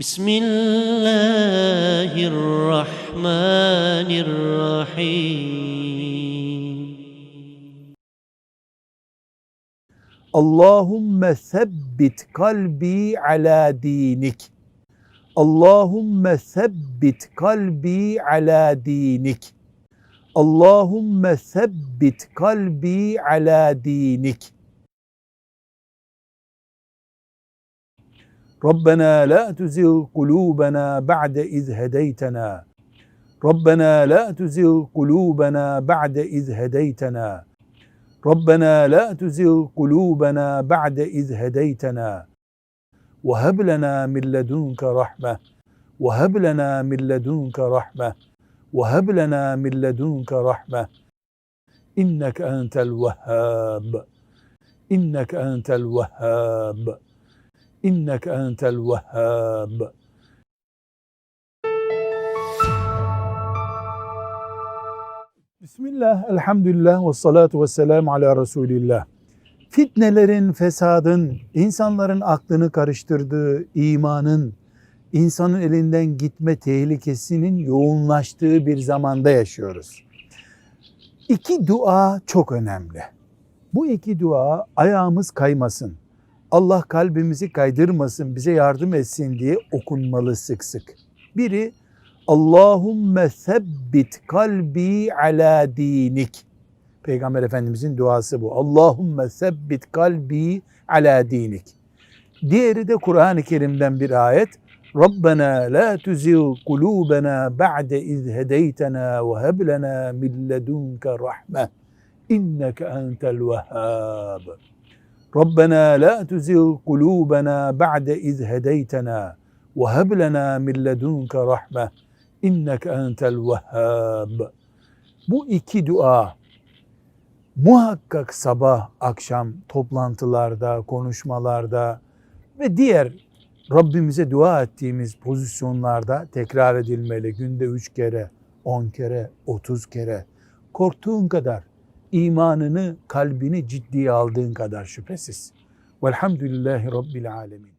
بسم الله الرحمن الرحيم Allahümme sebbit kalbi ala dinik. Allahümme sebbit kalbi ala dinik. Allahümme sebbit kalbi ala dinik. ربنا لا تزغ قلوبنا بعد إذ هديتنا. ربنا لا تزغ قلوبنا بعد إذ هديتنا. ربنا لا تزغ قلوبنا بعد إذ هديتنا. وهب لنا من لدنك رحمة. وهب لنا من لدنك رحمة. وهب لنا من لدنك رحمة. إنك أنت الوهاب. إنك أنت الوهاب. inneke entel vehhab. Bismillah, elhamdülillah ve salatu ve selamu ala Resulillah. Fitnelerin, fesadın, insanların aklını karıştırdığı, imanın, insanın elinden gitme tehlikesinin yoğunlaştığı bir zamanda yaşıyoruz. İki dua çok önemli. Bu iki dua ayağımız kaymasın. Allah kalbimizi kaydırmasın, bize yardım etsin diye okunmalı sık sık. Biri Allahümme sebbit kalbi ala dinik. Peygamber Efendimizin duası bu. Allahümme sebbit kalbi ala dinik. Diğeri de Kur'an-ı Kerim'den bir ayet. Rabbena la tuzigh kulubena ba'de iz hedeytena ve heb lena min ledunke rahme. İnneke entel vehhab. ربنا لا تزغ قلوبنا بعد إذ هديتنا وهب لنا من لدنك رحمة إنك أنت الوهاب Bu iki dua muhakkak sabah akşam toplantılarda, konuşmalarda ve diğer Rabbimize dua ettiğimiz pozisyonlarda tekrar edilmeli. Günde üç kere, on kere, otuz kere. Korktuğun kadar imanını, kalbini ciddiye aldığın kadar şüphesiz. Velhamdülillahi Rabbil Alemin.